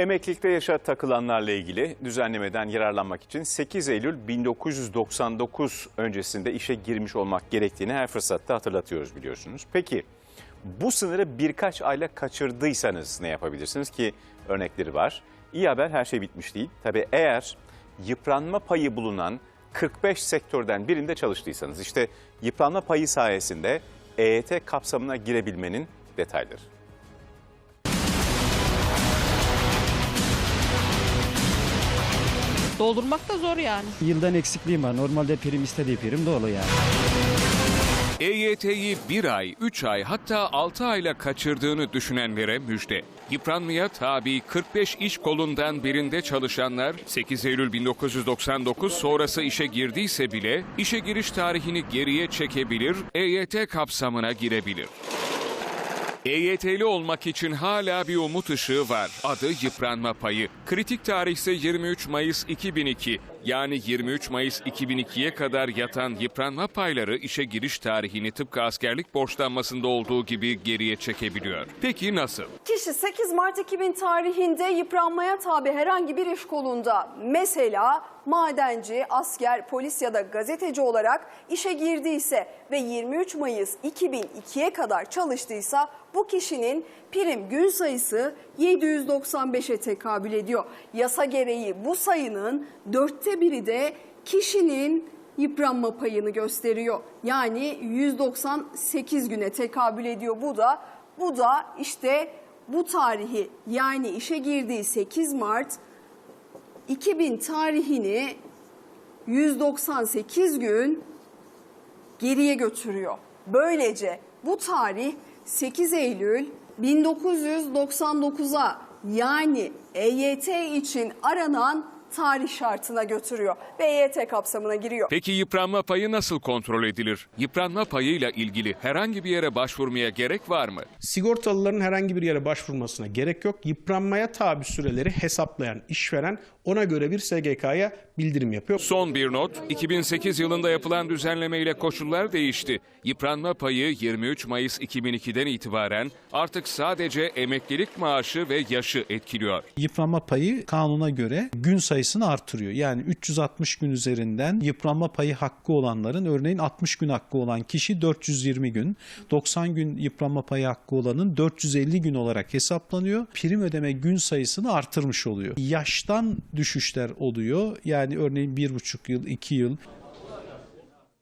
Emeklilikte yaşa takılanlarla ilgili düzenlemeden yararlanmak için 8 Eylül 1999 öncesinde işe girmiş olmak gerektiğini her fırsatta hatırlatıyoruz biliyorsunuz. Peki bu sınırı birkaç ayla kaçırdıysanız ne yapabilirsiniz ki örnekleri var. İyi haber her şey bitmiş değil. Tabii eğer yıpranma payı bulunan 45 sektörden birinde çalıştıysanız işte yıpranma payı sayesinde EYT kapsamına girebilmenin detayları. Doldurmak da zor yani. Yıldan eksikliğim var. Normalde prim istediği prim dolu yani. EYT'yi bir ay, 3 ay hatta 6 ayla kaçırdığını düşünenlere müjde. Yıpranmaya tabi 45 iş kolundan birinde çalışanlar 8 Eylül 1999 sonrası işe girdiyse bile işe giriş tarihini geriye çekebilir, EYT kapsamına girebilir. EYT'li olmak için hala bir umut ışığı var. Adı yıpranma payı. Kritik tarih ise 23 Mayıs 2002. Yani 23 Mayıs 2002'ye kadar yatan yıpranma payları işe giriş tarihini tıpkı askerlik borçlanmasında olduğu gibi geriye çekebiliyor. Peki nasıl? Kişi 8 Mart 2000 tarihinde yıpranmaya tabi herhangi bir iş kolunda mesela madenci, asker, polis ya da gazeteci olarak işe girdiyse ve 23 Mayıs 2002'ye kadar çalıştıysa bu kişinin prim gün sayısı 795'e tekabül ediyor. Yasa gereği bu sayının dörtte biri de kişinin yıpranma payını gösteriyor. Yani 198 güne tekabül ediyor bu da. Bu da işte bu tarihi yani işe girdiği 8 Mart 2000 tarihini 198 gün geriye götürüyor. Böylece bu tarih 8 Eylül 1999'a yani EYT için aranan tarih şartına götürüyor ve EYT kapsamına giriyor. Peki yıpranma payı nasıl kontrol edilir? Yıpranma payıyla ilgili herhangi bir yere başvurmaya gerek var mı? Sigortalıların herhangi bir yere başvurmasına gerek yok. Yıpranmaya tabi süreleri hesaplayan işveren ona göre bir SGK'ya bildirim yapıyor. Son bir not, 2008 yılında yapılan düzenlemeyle koşullar değişti. Yıpranma payı 23 Mayıs 2002'den itibaren artık sadece emeklilik maaşı ve yaşı etkiliyor. yıpranma payı kanuna göre gün sayısını artırıyor. Yani 360 gün üzerinden yıpranma payı hakkı olanların örneğin 60 gün hakkı olan kişi 420 gün, 90 gün yıpranma payı hakkı olanın 450 gün olarak hesaplanıyor. Prim ödeme gün sayısını artırmış oluyor. Yaştan düşüşler oluyor. Yani örneğin 1,5 yıl, 2 yıl